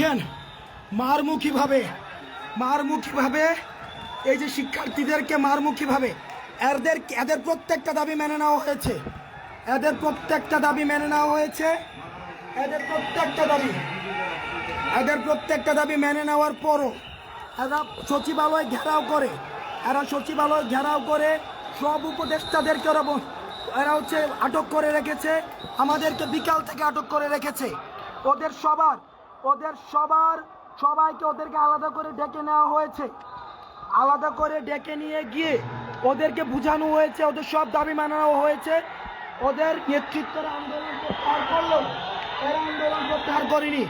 দেখেন মারমুখীভাবে মারমুখীভাবে, এই যে শিক্ষার্থীদেরকে মারমুখীভাবে, এদের এদের প্রত্যেকটা দাবি মেনে নেওয়া হয়েছে। এদের প্রত্যেকটা দাবি মেনে নেওয়া হয়েছে। এদের প্রত্যেকটা দাবি, এদের প্রত্যেকটা দাবি মেনে নেওয়ার পরও এরা সচিবালয় ঘেরাও করে। এরা সচিবালয় ঘেরাও করে সব উপদেষ্টাদেরকে ওরা এরা হচ্ছে আটক করে রেখেছে। আমাদেরকে বিকাল থেকে আটক করে রেখেছে। ওদের সবার ওদের সবার, সবাইকে ওদেরকে আলাদা করে ডেকে নেওয়া হয়েছে। আলাদা করে ডেকে নিয়ে গিয়ে ওদেরকে বোঝানো হয়েছে, ওদের সব দাবি মানানো হয়েছে। ওদের নেতৃত্বের আন্দোলন প্রত্যাহার করল, এরা আন্দোলন প্রত্যাহার করেনি।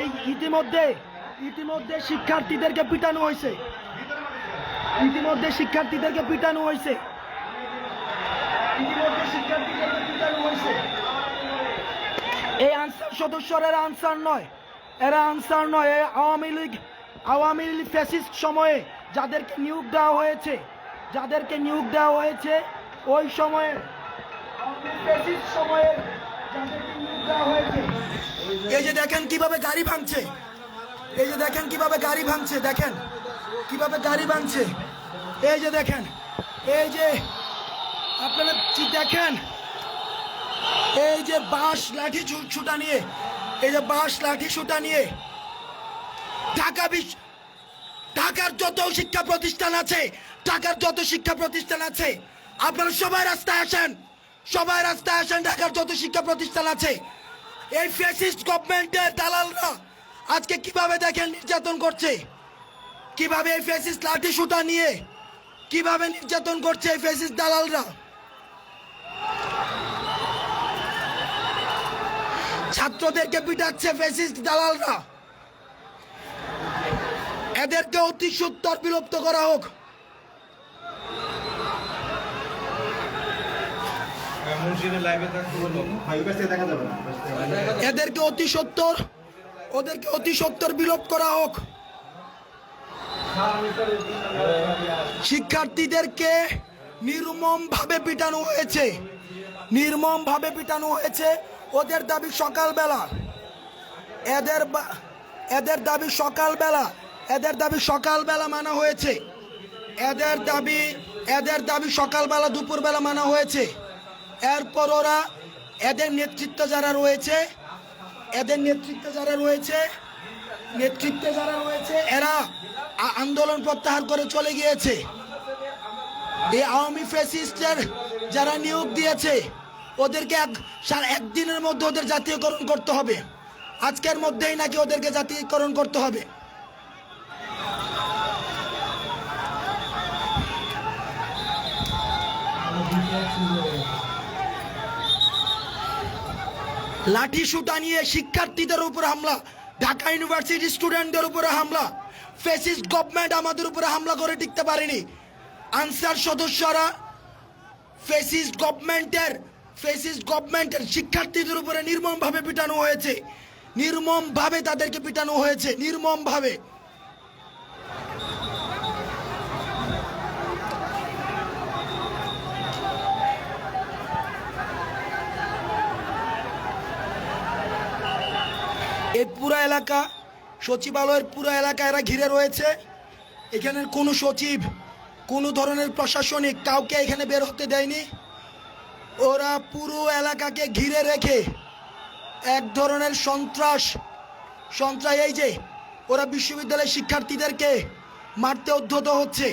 এই ইতিমধ্যে ইতিমধ্যে শিক্ষার্থীদেরকে পিটানো হয়েছে। ইতিমধ্যে শিক্ষার্থীদেরকে পিটানো হয়েছে। ইতিমধ্যে শিক্ষার্থীদেরকে পিটানো হয়েছে। এই আনসার সদস্যরা আনসার নয়। এরা আনসার নয় আওয়ামী লীগ আওয়ামী লীগ ফ্যাসিস্ট সময়ে যাদেরকে নিয়োগ দেওয়া হয়েছে, যাদেরকে নিয়োগ দেওয়া হয়েছে, ওই সময়ে ফ্যাসিস্ট সময়ে নিয়োগ দেওয়া হয়েছে। এই যে দেখেন কীভাবে গাড়ি ভাঙছে, এই যে দেখেন কীভাবে গাড়ি ভাঙছে, দেখেন কীভাবে গাড়ি ভাঙছে। এই যে দেখেন, এই যে আপনারা দেখেন? এই যে বাঁশ, লাঠি ছুটা নিয়ে এই যে বাঁশ, লাঠি ছুটা নিয়ে ঢাকা বিশ্ব ঢাকার যত শিক্ষা প্রতিষ্ঠান আছে, ঢাকার যত শিক্ষা প্রতিষ্ঠান আছে, আপনারা সবাই রাস্তায় আসেন, সবাই রাস্তায় আসেন, ঢাকার যত শিক্ষা প্রতিষ্ঠান আছে। এই ফ্যাসিস্ট গভর্নমেন্টের দালালরা আজকে কীভাবে দেখেন নির্যাতন করছে? কীভাবে এই ফ্যাসিস্ট লাঠি, সুতা নিয়ে কীভাবে নির্যাতন করছে এই ফ্যাসিস্ট দালালরা? ছাত্রদেরকে পিটাচ্ছে ফ্যাসিস্ট দালালরা। এদেরকে অতি সত্তর বিলুপ্ত করা হোক। এদেরকে অতি সত্তর ওদেরকে অতি সত্তর বিলোপ করা হোক। শিক্ষার্থীদেরকে নির্মম ভাবে পিটানো হয়েছে। নির্মম ভাবে পিটানো হয়েছে। ওদের দাবি সকালবেলা। এদের এদের দাবি সকালবেলা, এদের দাবি সকালবেলা মানা হয়েছে। এদের দাবি এদের দাবি সকালবেলা দুপুরবেলা মানা হয়েছে। এরপর ওরা এদের নেতৃত্ব যারা রয়েছে, এদের নেতৃত্বে যারা রয়েছে, নেতৃত্বে যারা রয়েছে, এরা আন্দোলন প্রত্যাহার করে চলে গিয়েছে। এই আওয়ামী ফেসিস্টের যারা নিয়োগ দিয়েছে ওদেরকে এক একদিনের মধ্যে ওদের জাতীয়করণ করতে হবে। আজকের মধ্যেই নাকি ওদেরকে জাতীয়করণ করতে হবে। লাঠি সুটা নিয়ে শিক্ষার্থীদের উপর হামলা, ঢাকা ইউনিভার্সিটি স্টুডেন্টদের উপরে হামলা ফেসিস্ট গভর্নমেন্ট আমাদের উপরে হামলা করে টিকতে পারেনি। আনসার সদস্যরা ফেসিস্ট গভর্নমেন্টের ফেসিস্ট গভর্নমেন্টের শিক্ষার্থীদের উপরে নির্মমভাবে পিটানো হয়েছে। নির্মমভাবে তাদেরকে পিটানো হয়েছে। নির্মমভাবে। এই পুরা এলাকা, সচিবালয়ের পুরো এলাকা এরা ঘিরে রয়েছে। এখানের কোনো সচিব, কোনো ধরনের প্রশাসনিক কাউকে এখানে বের হতে দেয়নি। ওরা পুরো এলাকাকে ঘিরে রেখে এক ধরনের সন্ত্রাস সন্ত্রাস এই যে ওরা বিশ্ববিদ্যালয়ের শিক্ষার্থীদেরকে মারতে উদ্ধত হচ্ছে।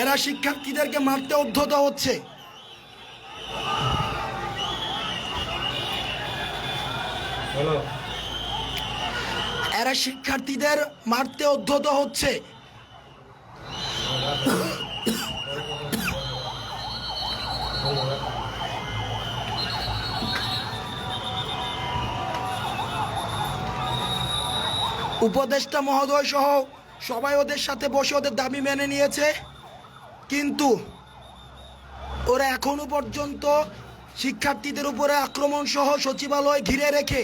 এরা শিক্ষার্থীদেরকে মারতে উদ্ধত হচ্ছে। এরা শিক্ষার্থীদের মারতে উদ্ধত হচ্ছে। উপদেষ্টা মহোদয় সহ সবাই ওদের সাথে বসে ওদের দাবি মেনে নিয়েছে। কিন্তু ওরা এখনও পর্যন্ত শিক্ষার্থীদের উপরে আক্রমণ সহ সচিবালয় ঘিরে রেখে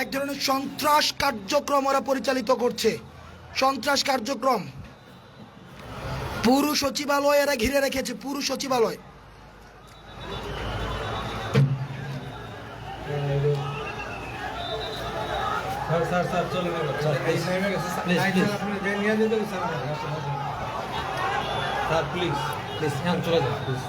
এক ধরনের সন্ত্রাস কার্যক্রম ওরা পরিচালিত করছে। সন্ত্রাস কার্যক্রম পুরো সচিবালয় এরা ঘিরে রেখেছে, পুরো সচিবালয়। স্যার স্যার স্যার চলে গেল। স্যার, গেছে স্যার। প্লিজ প্লিজ এখন চলে যান প্লিজ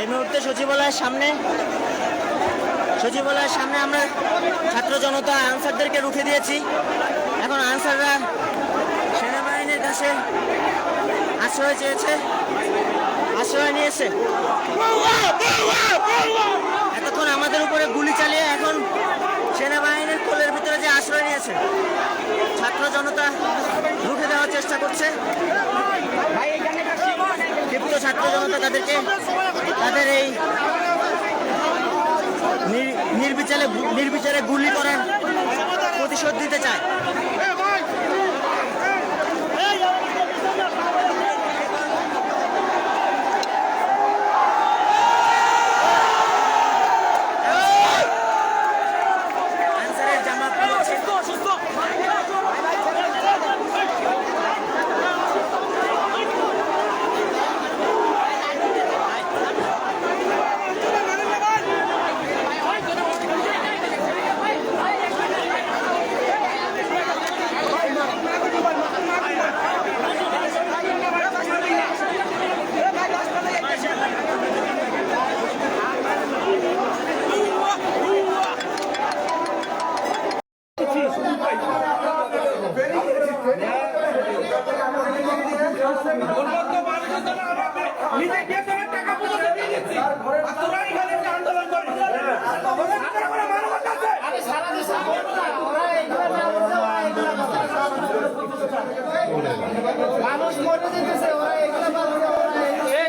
এই মুহূর্তে সচিবালয়ের সামনে সচিবালয়ের সামনে আমরা ছাত্র জনতা আনসারদেরকে রুখে দিয়েছি এখন আনসাররা সেনাবাহিনীর কাছে আশ্রয় চেয়েছে, আশ্রয় নিয়েছে। এতক্ষণ আমাদের উপরে গুলি চালিয়ে এখন সেনাবাহিনীর কোলের ভিতরে যে আশ্রয় নিয়েছে, ছাত্র জনতা রুখে দেওয়ার চেষ্টা করছে। ক্ষিপ্ত ছাত্র জনতা তাদেরকে, তাদের এই নির- নির্বিচারে নির্বিচারে গুলি করার প্রতিশোধ দিতে চায় আনসারের জামা খুলেছে। নিজে বেতনের টাকা পয়সা দিয়ে দিচ্ছি আর তোরা এখানে একটা আন্দোলন করিস সরকার করে মানবত আছে এই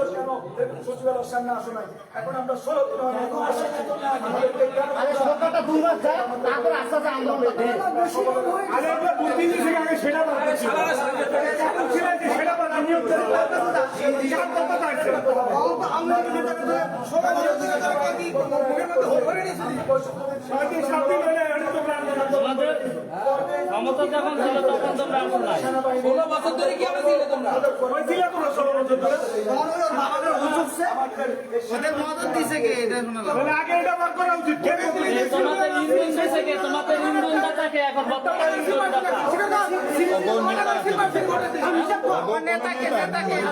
সচিবালয়ের সামনে আসো নাই এখন আমরা ষোলো হয় সেটা বাদ ছিল এখন ছিল নিয়োগ করে চার দফা থাকছে ছয়টি সাত দিন হলে এটা তোমরা আন্দোলন করো। তোমাদের ক্ষমতা যখন ছিল তখন তোমরা এমন নাই ওই ছিল তোমরা ষোলো বছর ধরে তাহলে আগে এটা বার করা উচিত কে তোমাদের ইন্ধন দিয়েছে কে তোমাদের ইন্ধন দাতাকে এখন বর্তমান ইন্ধন দাতা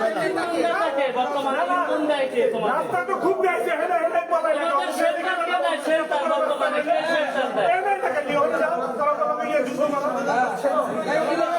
নেতাকে বর্তমান ইন্ধন দেয় কে তোমাদের রাস্তা তো খুব বেশি হেলে হেলে পাবে তোমাদের শেল্টার কে দেয় শেল্টার বর্তমানে কে শেল্টার দেয় এমএল টাকা নিয়ে হলে যাও তারা তোমাকে গিয়ে দুশো গাড়ি মানে সবাই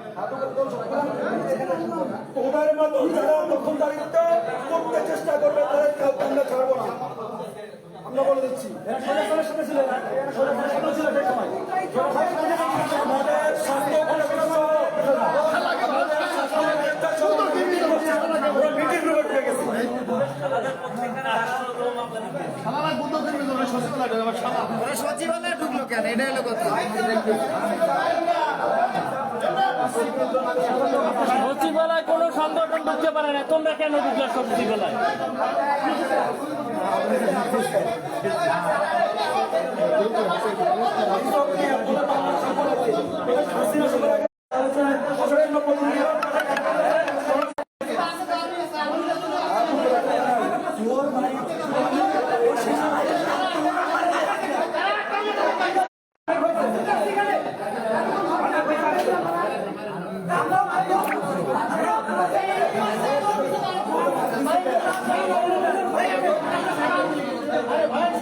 ওদের মতো যারা দখলদারিত্ব করতে চেষ্টা করবে, তাদের কাউকে আমরা ছাড়বো না। আমরা বলে দিচ্ছি। সচিবালয়ে ঢুকলো কেন? এটা হলো কথা সচিবালয় কোনো সংগঠন ঢুকতে পারে না তোমরা কেন ঢুকলে সচিবালয়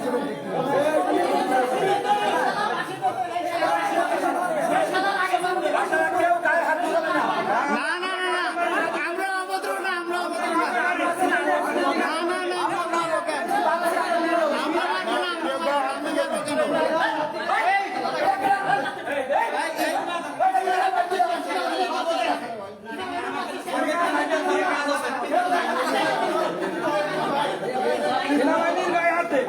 সেনাবাহিনীর গায়ে হাত দে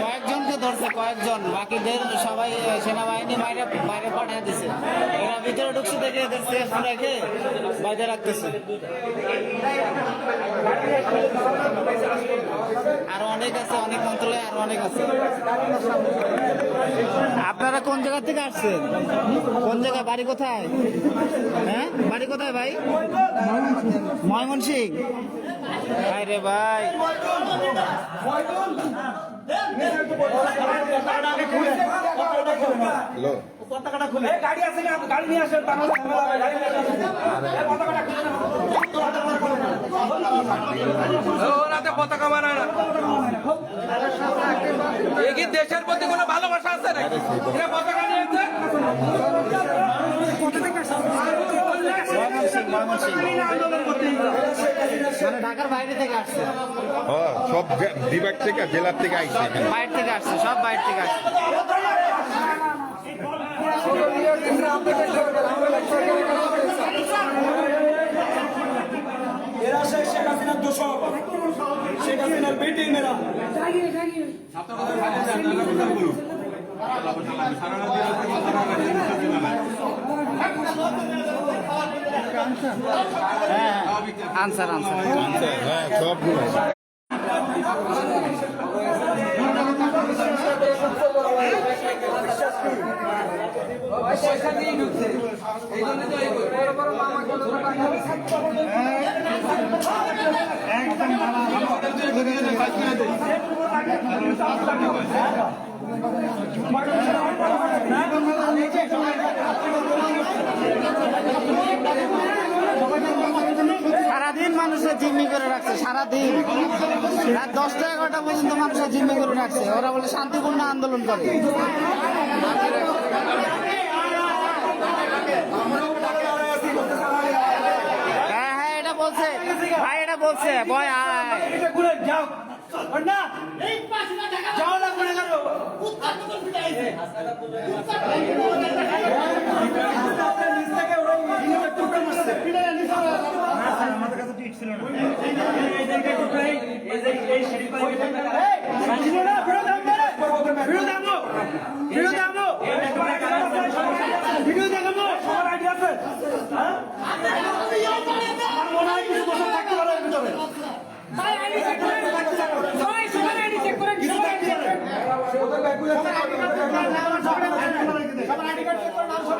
কয়েকজনকে ধরছে কয়েকজন বাকিদের সবাই আহ, সেনাবাহিনী বাইরে বাইরে পাঠিয়ে দিছে এরা ভিতরে ঢুকছে দেখে এদের সেফ রেখে বাইরে রাখতেছে। আরও অনেক আছে, অনেক অঞ্চলে আরও অনেক আছে। আপনারা কোন জায়গা থেকে আসছেন? কোন জায়গা? বাড়ি কোথায়? হ্যাঁ? বাড়ি কোথায় ভাই? ময়মনসিং ভাই রে ভাই। পতাকাটা খুলে। গাড়ি আছে না গাড়ি নিয়ে আসেন তাহলে ঝামেলা হবে, গাড়ি নিয়ে আসেন। পতাকাটা খুলে। পতাকা বানায় না। এ কি দেশের প্রতি কোনো ভালোবাসা আছে নাকি? এরা পতাকা নিয়েছে? মানে ঢাকার বাইরে থেকে আসছে। ও, সব বিভাগ থেকে জেলার থেকে আইছে এখানে। বাইরে থেকে আসছে সব বাইরে থেকে আসছে। এরা সেই শেখ হাসিনার দোষক শেখ হাসিনার বেটি মেয়েরা। আনসার আনসার। হ্যাঁ সারাদিন মানুষের জিম্মি করে রাখছে সারাদিন। রাত দশটা এগারোটা পর্যন্ত মানুষের জিম্মি করে রাখছে। ওরা বলে শান্তিপূর্ণ আন্দোলন করে হ্যাঁ হ্যাঁ এটা বলছে ভাই এটা বলছে বয় আয় যাও না যাও না ভিডিও দেখাবো সবার আইডিয়া আছে হ্যাঁ? আমার মনে হয় কিছু বছর থাকতে পারে এর ভিতরে ওদের ব্যাগগুলো আচ্ছা আচ্ছা আচ্ছা সবগুলো আইডি নিয়ে নেন আইডি নিয়ে নেন এর ভিতরে ভুয়া আছে কিনা দেখেন সব আইডি নিয়ে নেন সব আইডি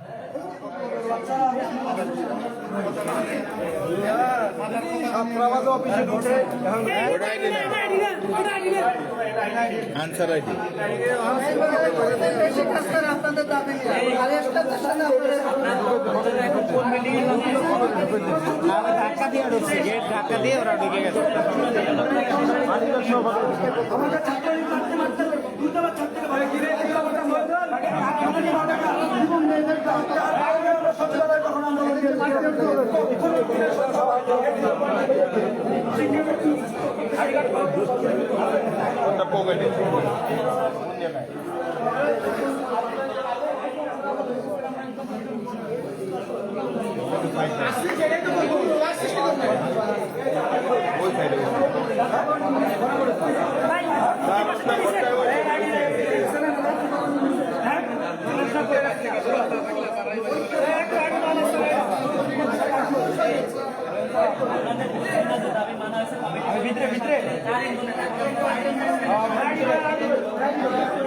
আনসার আইডি ধাক্কা দিয়ে ঢুকছে গেট ধাক্কা দিয়ে ওরা ঢুকে গেছে আমাদের তখন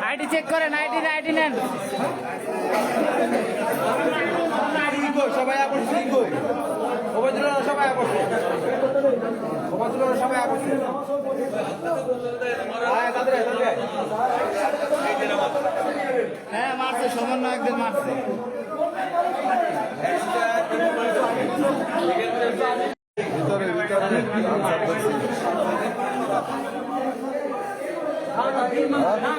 আইডি চেক করেন, আইডি আইডি নেন। সবাই ওবায়দুল্লাহ সবাই ওবায়দুল্লাহ সবাই হ্যাঁ মারছে, সমন্বয়কদের মারছে ভিতরে ভিতরে আনসার ধরছি ওই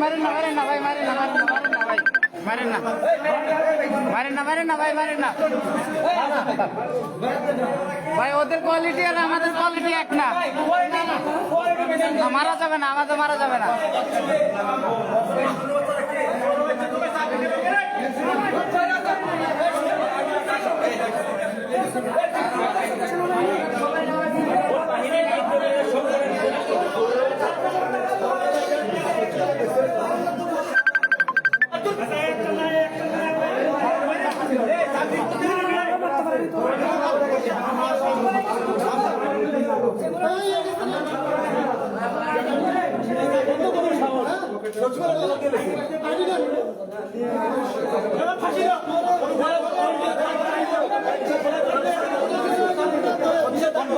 মারেন না মারেন না ভাই মারেন না না মারেন না ভাই মারেন না। মারেন না মারেন না ভাই না। ভাই ওদের কোয়ালিটি আর আমাদের কোয়ালিটি এক না না, মারা যাবে না আমাদের মারা যাবে না। কোন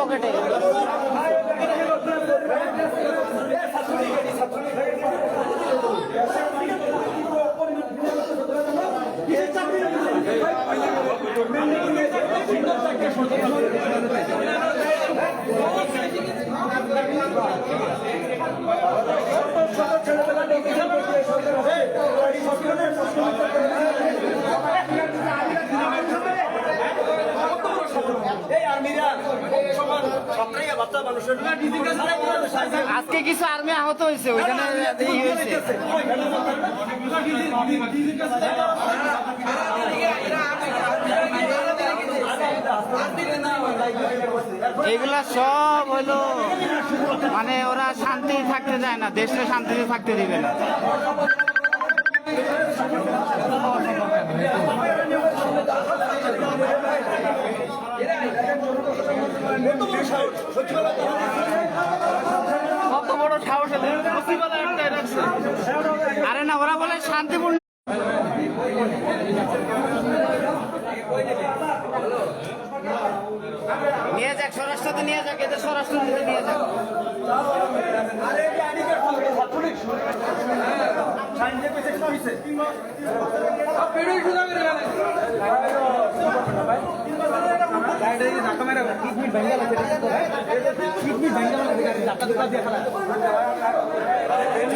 পকেটে এই আর্মিরা সবার আজকে কিছু আর্মি আহত হয়েছে ওইখানে এই হয়েছে। এগুলা সব হলো মানে ওরা শান্তি থাকতে চায় না দেশে শান্তিতে থাকতে দিবে না। কত বড় সাহস। আরে না, ওরা বলে শান্তিপূর্ণ। নিয়ে যাক স্বরাষ্ট্রতে নিয়ে যাক, এদের স্বরাষ্ট্রতে নিয়ে যাক।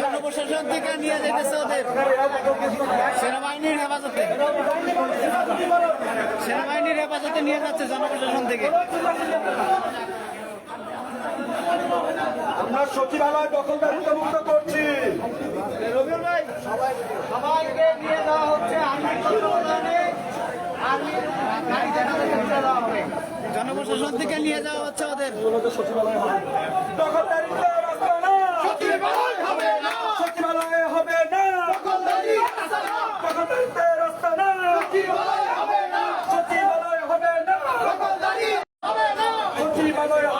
জনপ্রশাসন থেকে নিয়ে যেতেছে ওদের। সেনাবাহিনীর হেফাজতে। সেনাবাহিনীর হেফাজতে নিয়ে যাচ্ছে জনপ্রশাসন থেকে। আমরা সচিবালয় দখলদারিত্ব মুক্ত করছি। সবাইকে নিয়ে যাওয়া হচ্ছে। আর্মির জনপ্রশাসন থেকে নিয়ে যাওয়া হচ্ছে ওদের। দখলদারিত্ব রাস্তা না। সচিবালয় হবে না। সচিবালয় হবে না রাস্তা না। সচিবালয় হবে না। সচিবালয় হবে না। সচিবালয় হবে না।